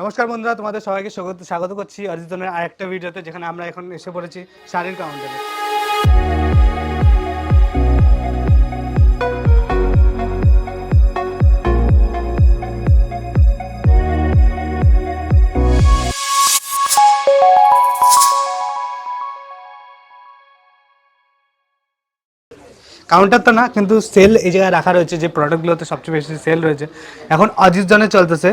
নমস্কার বন্ধুরা, তোমাদের সবাইকে স্বাগত স্বাগত করছি অরিজিনের আরেকটা ভিডিওতে, যেখানে আমরা এখন এসে পড়েছি শাড়ির কাউন্টারে কাউন্টার তো না, কিন্তু সেল এই জায়গায় রাখা রয়েছে, যে প্রোডাক্টগুলোতে সবচেয়ে বেশি সেল রয়েছে। এখন অজিত জনে চলতেছে।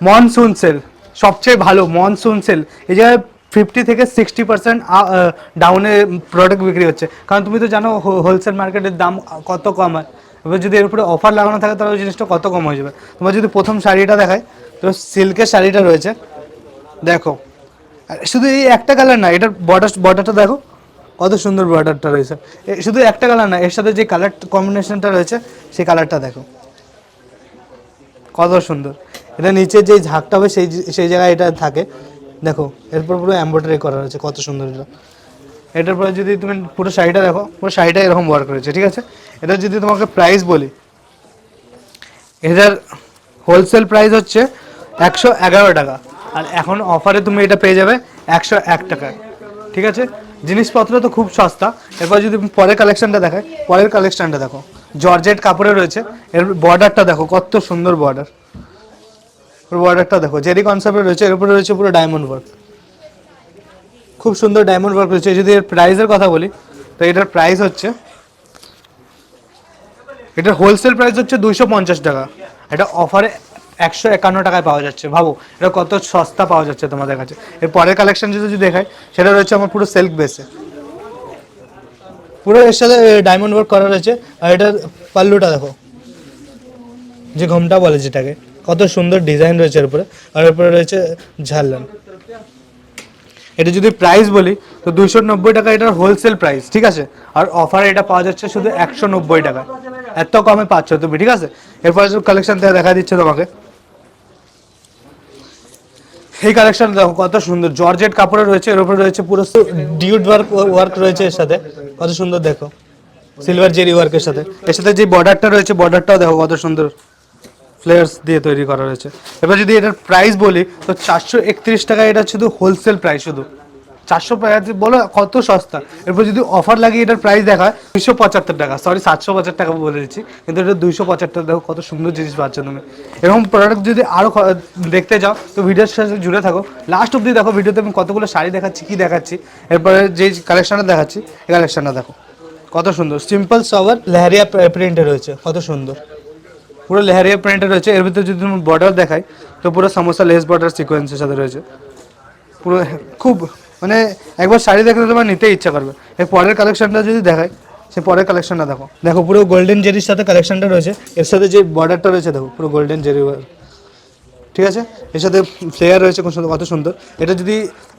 মনসুন সেল সবচেয়ে ভালো মনসুন সেল এই জায়গায় ফিফটি থেকে সিক্সটি পার্সেন্ট ডাউনে প্রোডাক্ট বিক্রি হচ্ছে। কারণ তুমি তো জানো হোলসেল মার্কেটের দাম কত কম হয়। এবার যদি এর উপরে অফার লাগানো থাকে, তাহলে ওই জিনিসটা কত কম হয়ে যাবে। তোমার যদি প্রথম শাড়িটা দেখায়, তো সিল্কের শাড়িটা রয়েছে। দেখো শুধু এই একটা কালার না, এটার বর্ডার বর্ডারটা দেখো, কত সুন্দর বর্ডারটা রয়েছে। শুধু একটা কালার না, এর সাথে যে কালার কম্বিনেশনটা রয়েছে, সেই কালারটা দেখো। কত সুন্দর। এটা নিচে যে ঝাঁকটা হবে সেই সেই জায়গায় এটা থাকে। দেখো, এরপর পুরো এম্ব্রয়ডারি করা রয়েছে কত সুন্দর এটা। এটার পরে যদি তুমি পুরো শাড়িটা দেখো, পুরো শাড়িটা এরকম ওয়ার্ক রয়েছে ঠিক আছে? এটা যদি তোমাকে প্রাইস বলি, এটার হোলসেল প্রাইস হচ্ছে একশো এগারো টাকা। আর এখন অফারে তুমি এটা পেয়ে যাবে একশো এক টাকায়, ঠিক আছে? জিনিসপত্র তো খুব সস্তা। এরপর যদি পরের কালেকশনটা দেখায় পরের কালেকশনটা দেখো। জর্জেট কাপড়ে রয়েছে, এর বর্ডারটা দেখো, কত সুন্দর বর্ডার পুরো বর্ডারটা দেখো জেরি কনসেপ্টে রয়েছে, এর উপরে রয়েছে পুরো ডায়মন্ড ওয়ার্ক খুব সুন্দর ডায়মন্ড ওয়ার্ক রয়েছে। যদি এর প্রাইসের কথা বলি, তো এটার প্রাইস হচ্ছে, এটার হোলসেল প্রাইস হচ্ছে দুইশো পঞ্চাশ টাকা। এটা অফারে একশো একান্ন টাকায় পাওয়া যাচ্ছে। ভাবো, এটা কত সস্তা পাওয়া যাচ্ছে তোমাদের কাছে। এর পরের কালেকশন যদি দেখাই, সেটা রয়েছে আমার পুরো সিল্ক বেসে পুরো এর সাথে ডায়মন্ড ওয়ার্ক করা রয়েছে। আর এটার পাল্লুটা দেখো, যে ঘোমটা বলে যেটাকে। কত সুন্দর ডিজাইন রয়েছে এর উপরে। আর এর উপরে রয়েছে ঝাললান এটা যদি প্রাইস বলি তো দুইশো নব্বই টাকা এটার হোলসেল প্রাইস ঠিক আছে? আর অফারে এটা পাওয়া যাচ্ছে শুধু একশো নব্বই টাকা। এত কমে পাচ্ছ তুমি ঠিক আছে? এরপরে কালেকশন থেকে দেখা দিচ্ছে তোমাকে। এই কালেকশন দেখো কত সুন্দর। জর্জেট কাপড়ে রয়েছে এর উপরে রয়েছে পুরো ডিউড ওয়ার্ক ওয়ার্ক রয়েছে এর সাথে। কত সুন্দর দেখো। সিলভার জেরি ওয়ার্কের সাথে। এর সাথে যে বর্ডারটা রয়েছে বর্ডারটাও দেখো কত সুন্দর। ফ্লেয়ার্স দিয়ে তৈরি করা রয়েছে। এবার যদি এটার প্রাইস বলি, তো চারশো একত্রিশ টাকা এটা শুধু হোলসেল প্রাইস শুধু। চারশো বলো কত সস্তা। এরপর যদি অফার লাগিয়ে এটার প্রাইস দেখায়, দুইশো পঁচাত্তর টাকা। সরি সাতশো পঁচাত্তর টাকা বলে দিচ্ছি, কিন্তু এটা দুইশো পঁচাত্তর দেখো কত সুন্দর জিনিস পাচ্ছ তুমি। এরকম প্রোডাক্ট যদি আরও দেখতে যাও তো ভিডিওর সাথে জুড়ে থাকো। লাস্ট অব্দি দেখো ভিডিওতে আমি কতগুলো শাড়ি দেখাচ্ছি, কী দেখাচ্ছি। এরপরে যে কালেকশনটা দেখাচ্ছি, এই কালেকশনটা দেখো। কত সুন্দর। সিম্পল সবার লেহারিয়া প্রিন্টে রয়েছে, কত সুন্দর। পুরো লেহারিয়া প্রিন্টে রয়েছে। এর ভিতরে যদি তুমি বর্ডার দেখাই, তো পুরো সমোসা লেস বর্ডার সিকোয়েন্সের সাথে রয়েছে। পুরো খুব মানে একবার শাড়ি দেখলে তোমার নিতে ইচ্ছা করবে। এর পরের কালেকশনটা যদি দেখাই, সে পরের কালেকশনটা দেখো। দেখো, পুরো গোল্ডেন জেরির সাথে কালেকশনটা রয়েছে। এর সাথে যে বর্ডারটা রয়েছে, দেখো, পুরো গোল্ডেন জেরি ঠিক আছে? এর সাথে ফ্লেয়ার রয়েছে, খুব সুন্দর, কত সুন্দর। এটা যদি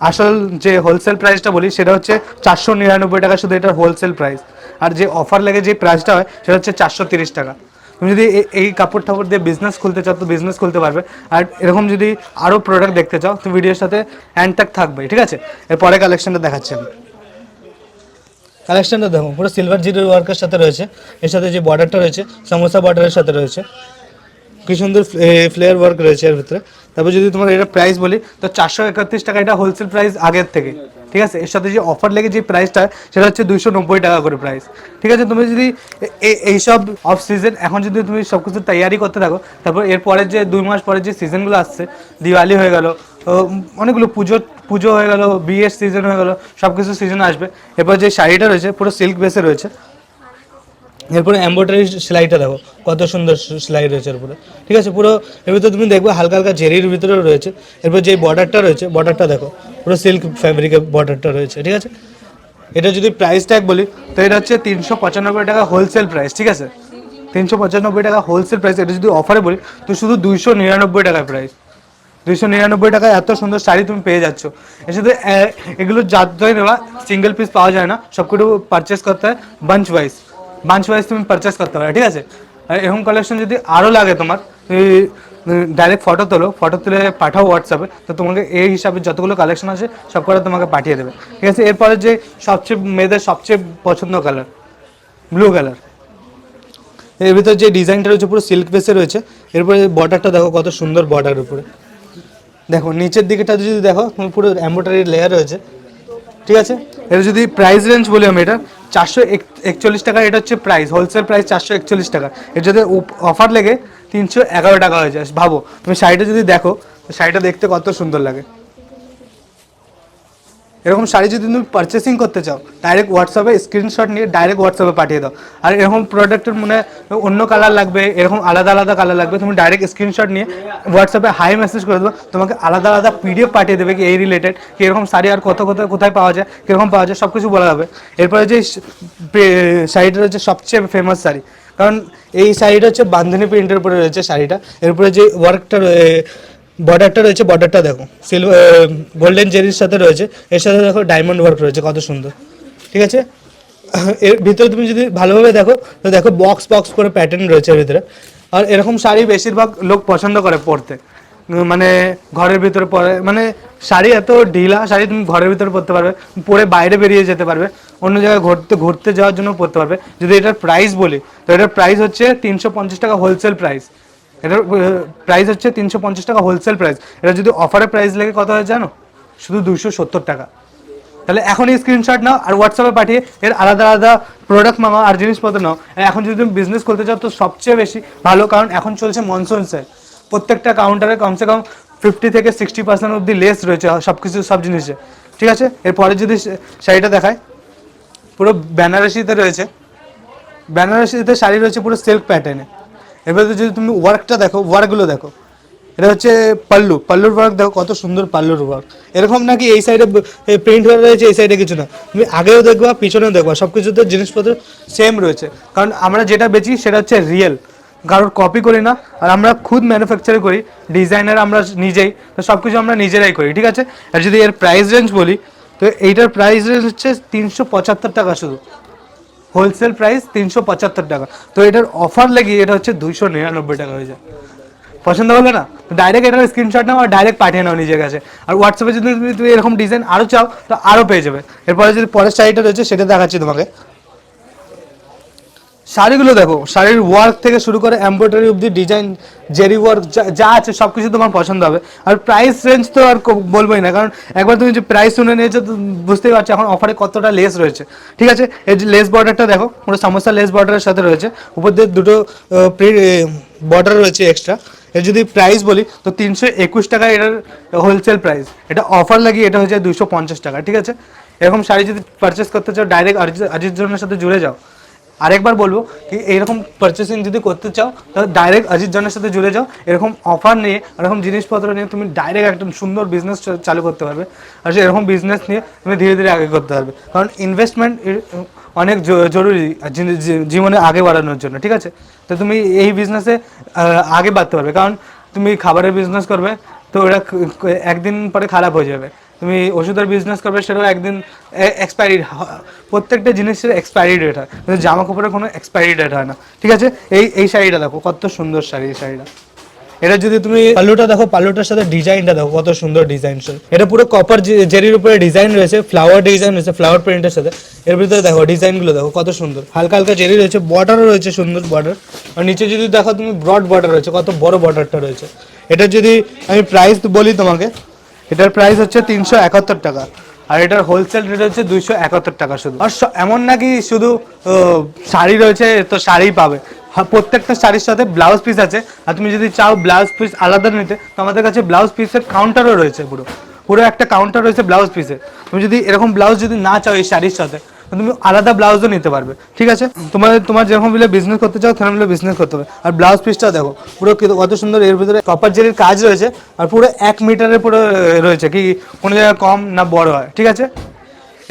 আসল যে হোলসেল প্রাইসটা বলি, সেটা হচ্ছে চারশো নিরানব্বই টাকা শুধু এটার হোলসেল প্রাইস আর যে অফার লেগে, যে প্রাইসটা হয়, সেটা হচ্ছে চারশো তিরিশ টাকা। তুমি যদি এই কাপড় টাপড় দিয়ে বিজনেস খুলতে চাও তো বিজনেস খুলতে পারবে। আর এরকম যদি আরও প্রোডাক্ট দেখতে চাও তো ভিডিওর সাথে হ্যান্ডট্যাগ থাকবে, ঠিক আছে? এর পরে কালেকশনটা দেখাচ্ছি আমি। কালেকশনটা দেখো, পুরো সিলভার জিরো ওয়ার্কের সাথে রয়েছে। এর সাথে যে বর্ডারটা রয়েছে সমোসা বর্ডারের সাথে রয়েছে। কি সুন্দর ফ্লেয়ার ওয়ার্ক রয়েছে এর ভিতরে। তারপর যদি তোমার এটা প্রাইস বলি, তো চারশো একত্রিশ টাকা এটা হোলসেল প্রাইস আগের থেকে। ঠিক আছে? এর সাথে যে অফার লেগে যে প্রাইসটা সেটা হচ্ছে দুইশো নব্বই টাকা করে প্রাইস ঠিক আছে? তুমি যদি এইসব অফ সিজন এখন যদি তুমি সব কিছু তৈয়ারি করতে থাকো, তারপর এরপরে যে দুই মাস পরে যে সিজনগুলো আসছে, দিওয়ালি হয়ে গেল অনেকগুলো পুজো পুজো হয়ে গেল, বিয়ের সিজন হয়ে গেল সব কিছু সিজন আসবে। এরপর যে শাড়িটা রয়েছে, পুরো সিল্ক বেসে রয়েছে। এরপরে এম্ব্রয়ডারি সেলাইটা দেখো, কত সুন্দর সেলাই রয়েছে এরপরে ঠিক আছে, পুরো এর ভিতরে তুমি দেখবে হালকা হালকা জেরির ভিতরেও রয়েছে। এরপর যে বর্ডারটা রয়েছে বর্ডারটা দেখো, পুরো সিল্ক ফ্যাব্রিকের বর্ডারটা রয়েছে, ঠিক আছে? এটা যদি প্রাইস ট্যাগ বলি, তো এটা হচ্ছে তিনশো পঁচানব্বই টাকা হোলসেল প্রাইস ঠিক আছে? তিনশো পঁচানব্বই টাকা হোলসেল প্রাইস এটা যদি অফারে বলি, তো শুধু দুইশো নিরানব্বই টাকার প্রাইস দুইশো নিরানব্বই টাকায় এত সুন্দর শাড়ি তুমি পেয়ে যাচ্ছ। এর সাথে এগুলো যাত্রায় নেওয়া সিঙ্গেল পিস পাওয়া যায় না সবকিছু পারচেস করতে হয় বাঞ্চ ওয়াইজ বাঞ্চ ওয়াইজ তুমি পারচেস করতে পারো, ঠিক আছে? আর এরকম কালেকশন যদি আরও লাগে তোমার তুমি ডাইরেক্ট ফটো তোলো ফটো তুলে পাঠাও হোয়াটসঅ্যাপে তো তোমাকে এই হিসাবে যতগুলো কালেকশন আছে, সব করে তোমাকে পাঠিয়ে দেবে। ঠিক আছে? এরপরে যে সবচেয়ে, মেয়েদের সবচেয়ে পছন্দ কালার ব্লু কালারের ভিতর যে ডিজাইনটা রয়েছে পুরো সিল্ক বেসে রয়েছে এরপরে বর্ডারটা দেখো কত সুন্দর বর্ডার উপরে। দেখো, নিচের দিকেটা যদি দেখো পুরো এম্বোটারি লেয়ার রয়েছে। ঠিক আছে? এটা যদি প্রাইস রেঞ্জ বলি আমি এটা চারশো একচল্লিশ টাকা, এটা হচ্ছে প্রাইস হোলসেল প্রাইস চারশো একচল্লিশ টাকা। এর যদি অফার লেগে তিনশো এগারো টাকা হয়ে যায়। ভাবো, তুমি শাড়িটা যদি দেখো, শাড়িটা দেখতে কত সুন্দর লাগে। এরকম শাড়ি যদি তুমি পারচেসিং করতে চাও ডাইরেক্ট হোয়াটসঅ্যাপে স্ক্রিনশট নিয়ে ডাইরেক্ট হোয়াটসঅ্যাপে পাঠিয়ে দাও। আর এরকম প্রোডাক্টের মানে অন্য কালার লাগবে, এরকম আলাদা আলাদা কালার লাগবে, তুমি ডাইরেক্ট স্ক্রিনশট নিয়ে হোয়াটসঅ্যাপে হাই মেসেজ করে দেবো তোমাকে আলাদা আলাদা পিডিএফ পাঠিয়ে দেবে কি এই রিলেটেড কি এরকম শাড়ি আর কত কোথায় কোথায় পাওয়া যায় কীরকম পাওয়া যায় সব কিছু বলা যাবে এরপরে যে শাড়িটা হচ্ছে সবচেয়ে ফেমাস শাড়ি, কারণ এই শাড়িটা হচ্ছে বান্ধনী প্রিন্টের উপরে রয়েছে শাড়িটা, এরপরে যে ওয়ার্কটা বর্ডারটা রয়েছে বর্ডারটা দেখো। সিলভার গোল্ডেন জেরির সাথে রয়েছে। এর সাথে দেখো ডায়মন্ড ওয়ার্ক রয়েছে, কত সুন্দর। ঠিক আছে? এর ভিতরে তুমি যদি ভালোভাবে দেখো, তো দেখো বক্স বক্স করে প্যাটার্ন রয়েছে এর ভিতরে। আর এরকম শাড়ি বেশিরভাগ লোক পছন্দ করে পরতে। মানে ঘরের ভিতরে পরে মানে শাড়ি এত ঢিলা শাড়ি তুমি ঘরের ভিতরে পরতে পারবে, পরে বাইরে বেরিয়ে যেতে পারবে, অন্য জায়গায় ঘুরতে ঘুরতে যাওয়ার জন্য পরতে পারবে। যদি এটার প্রাইস বলি, তো এটার প্রাইস হচ্ছে তিনশো পঞ্চাশ টাকা হোলসেল প্রাইস এটার প্রাইস হচ্ছে তিনশো পঞ্চাশ টাকা হোলসেল প্রাইস এটা যদি অফারে প্রাইস লেগে কত হয় জানো? শুধু দুশো সত্তর টাকা। তাহলে এখনই স্ক্রিনশট নাও আর হোয়াটসঅ্যাপে পাঠিয়ে এর আলাদা আলাদা প্রোডাক্ট মামা আর জিনিসপত্র নাও। এখন যদি তুমি বিজনেস করতে চাও তো সবচেয়ে বেশি ভালো, কারণ এখন চলছে মনসুন সেল প্রত্যেকটা কাউন্টারে কমসে কম ফিফটি থেকে সিক্সটি পার্সেন্ট অব্দি লেস রয়েছে সব কিছু সব জিনিসে। ঠিক আছে? এরপরে যদি শাড়িটা দেখায় পুরো বেনারসিতে রয়েছে। বেনারসিতে শাড়ি রয়েছে পুরো সিল্ক প্যাটার্নে এবারে যদি তুমি ওয়ার্কটা দেখো ওয়ার্কগুলো দেখো, এটা হচ্ছে পাল্লু। পাল্লুর ওয়ার্ক দেখো, কত সুন্দর পাল্লুর ওয়ার্ক এরকম নাকি এই সাইডে প্রিন্ট হয়ে রয়েছে, এই সাইডে কিছু না। তুমি আগেও দেখবা, পিছনেও দেখবা সব কিছুতে জিনিসপত্র সেম রয়েছে। কারণ আমরা যেটা বেচি, সেটা হচ্ছে রিয়েল কারোর কপি করি না, আর আমরা খুদ ম্যানুফ্যাকচার করি ডিজাইনার আমরা নিজেই, তো সব কিছু আমরা নিজেরাই করি, ঠিক আছে? আর যদি এর প্রাইস রেঞ্জ বলি, তো এইটার প্রাইস রেঞ্জ হচ্ছে তিনশো পঁচাত্তর টাকা শুধু। হোলসেল প্রাইস তিনশো পঁচাত্তর টাকা। তো এটার অফার লাগিয়ে এটা হচ্ছে দুইশো নিরানব্বই টাকা হয়ে যায়। পছন্দ হলো না? ডাইরেক্ট এটার স্ক্রিনশট নাও আর ডাইরেক্ট পাঠিয়ে নাও নিজের কাছে। আর হোয়াটসঅ্যাপে যদি তুমি তুমি এরকম ডিজাইন আরও চাও, তো আরও পেয়ে যাবে। এরপরে যদি পরের শাড়িটা রয়েছে, সেটা দেখাচ্ছি তোমাকে। শাড়িগুলো দেখো, শাড়ির ওয়ার্ক থেকে শুরু করে এমব্রয়ডারি অব্দি ডিজাইন জেরি ওয়ার্ক যা আছে সব কিছু তোমার পছন্দ হবে। আর প্রাইস রেঞ্জ তো আর বলবোই না, কারণ একবার তুমি যে প্রাইস শুনে নিয়েছো, তো বুঝতেই পারছ এখন অফারে কতটা লেস রয়েছে। ঠিক আছে? এই যে লেস বর্ডারটা দেখো, পুরো সমস্যা লেস বর্ডারের সাথে রয়েছে। উপর দিয়ে দুটো বর্ডার রয়েছে এক্সট্রা এর যদি প্রাইস বলি, তো তিনশো একুশ টাকা এটার হোলসেল প্রাইস এটা অফার লাগিয়ে এটা হচ্ছে দুশো পঞ্চাশ টাকা, ঠিক আছে? এরকম শাড়ি যদি পারচেস করতে চাও ডাইরেক্ট অরিজিৎ জনের সাথে জুড়ে যাও। আরেকবার বলব কি, এইরকম পারচেসিং যদি করতে চাও, তাহলে ডাইরেক্ট অজিত জনের সাথে জুড়ে যাও। এরকম অফার নিয়ে, এরকম জিনিসপত্র নিয়ে তুমি ডাইরেক্ট একটা সুন্দর বিজনেস চালু করতে পারবে। আর এরকম বিজনেস নিয়ে তুমি ধীরে ধীরে আগে করতে পারবে। কারণ ইনভেস্টমেন্ট অনেক জরুরি জীবনে আগে বাড়ানোর জন্য, ঠিক আছে? তো তুমি এই বিজনেসে আগে বাড়তে পারবে। কারণ তুমি খাবারের বিজনেস করবে, তো ক- একদিন পরে খারাপ হয়ে যাবে। তুমি ওষুধের বিজনেস করবে সেটাও একদিন এক্সপায়ারি প্রত্যেকটা জিনিসের এক্সপায়ারি ডেট হয়। কিন্তু জামা কাপড়ের কোনো এক্সপায়ারি ডেট হয় না। ঠিক আছে? এই এই শাড়িটা দেখো, কত সুন্দর শাড়ি এই শাড়িটা। এটা যদি তুমি পাল্লুটা দেখো, পাল্লুটার সাথে ডিজাইনটা দেখো, কত সুন্দর ডিজাইন এটা পুরো কপার জেরির উপরে ডিজাইন রয়েছে ফ্লাওয়ার ডিজাইন রয়েছে ফ্লাওয়ার প্রিন্টের সাথে। এর ভিতরে দেখো, ডিজাইনগুলো দেখো, কত সুন্দর। হালকা হালকা জেরি রয়েছে বর্ডারও রয়েছে সুন্দর বর্ডার আর নিচে যদি দেখো, তুমি ব্রড বর্ডার রয়েছে, কত বড় বর্ডারটা রয়েছে। এটা যদি আমি প্রাইস বলি তোমাকে এটার প্রাইস হচ্ছে তিনশো একাত্তর টাকা। আর এটার হোলসেল রেট হচ্ছে দুইশো একাত্তর টাকা শুধু। আর এমন নাকি শুধু শাড়ি রয়েছে তো শাড়ি পাবে। হ্যাঁ, প্রত্যেকটা শাড়ির সাথে ব্লাউজ পিস আছে। আর তুমি যদি চাও ব্লাউজ পিস আলাদা নিতে তো আমাদের কাছে ব্লাউজ পিসের কাউন্টারও রয়েছে পুরো। পুরো একটা কাউন্টার রয়েছে ব্লাউজ পিসের তুমি যদি এরকম ব্লাউজ যদি না চাও এই শাড়ির সাথে তুমি আলাদা ব্লাউজও নিতে পারবে, ঠিক আছে? তোমার তোমার যেরকম মিলে বিজনেস করতে চাও, সেরকম মিলে বিজনেস করতে হবে। আর ব্লাউজ পিসটা দেখো, পুরো কত সুন্দর এর ভিতরে কপার জেরির কাজ রয়েছে, আর পুরো এক মিটারের পুরো রয়েছে, কি কোনো জায়গায় কম না বড় হয়, ঠিক আছে?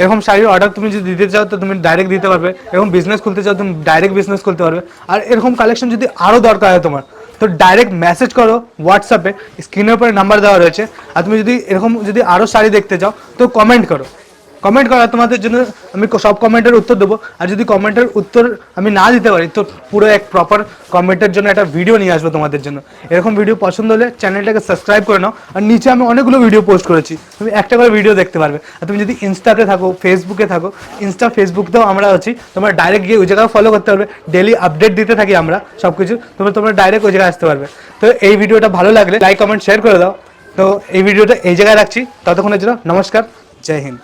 এরকম শাড়ির অর্ডার তুমি যদি দিতে চাও, তো তুমি ডাইরেক্ট দিতে পারবে। এরকম বিজনেস খুলতে চাও, তুমি ডাইরেক্ট বিজনেস করতে পারবে। আর এরকম কালেকশন যদি আরও দরকার হয় তোমার, তো ডাইরেক্ট মেসেজ করো হোয়াটসঅ্যাপে স্ক্রিনের উপরে নাম্বার দেওয়া রয়েছে। আর তুমি যদি এরকম যদি আরও শাড়ি দেখতে চাও, তো কমেন্ট করো। কমেন্ট করা, তোমাদের জন্য আমি সব কমেন্টের উত্তর দেবো। আর যদি কমেন্টের উত্তর আমি না দিতে পারি, তো পুরো এক প্রপার কমেন্টের জন্য একটা ভিডিও নিয়ে আসব তোমাদের জন্য। এরকম ভিডিও পছন্দ হলে চ্যানেলটাকে সাবস্ক্রাইব করে নাও। আর নিচে আমি অনেকগুলো ভিডিও পোস্ট করেছি। তুমি একটা করে ভিডিও দেখতে পারবে। আর তুমি যদি ইনস্টাতে থাকো ফেসবুকে থাকো ইনস্টা ফেসবুকতেও আমরা আছি। তোমরা ডাইরেক্ট গিয়ে ওই জায়গায় ফলো করতে পারবে। ডেলি আপডেট দিতে থাকি আমরা সব কিছু তোমরা তোমরা ডাইরেক্ট ওই জায়গায় আসতে পারবে। তো এই ভিডিওটা ভালো লাগলে লাইক কমেন্ট শেয়ার করে দাও। তো এই ভিডিওটা এই জায়গায় রাখছি। ততক্ষণের জন্য নমস্কার। জয় হিন্দ।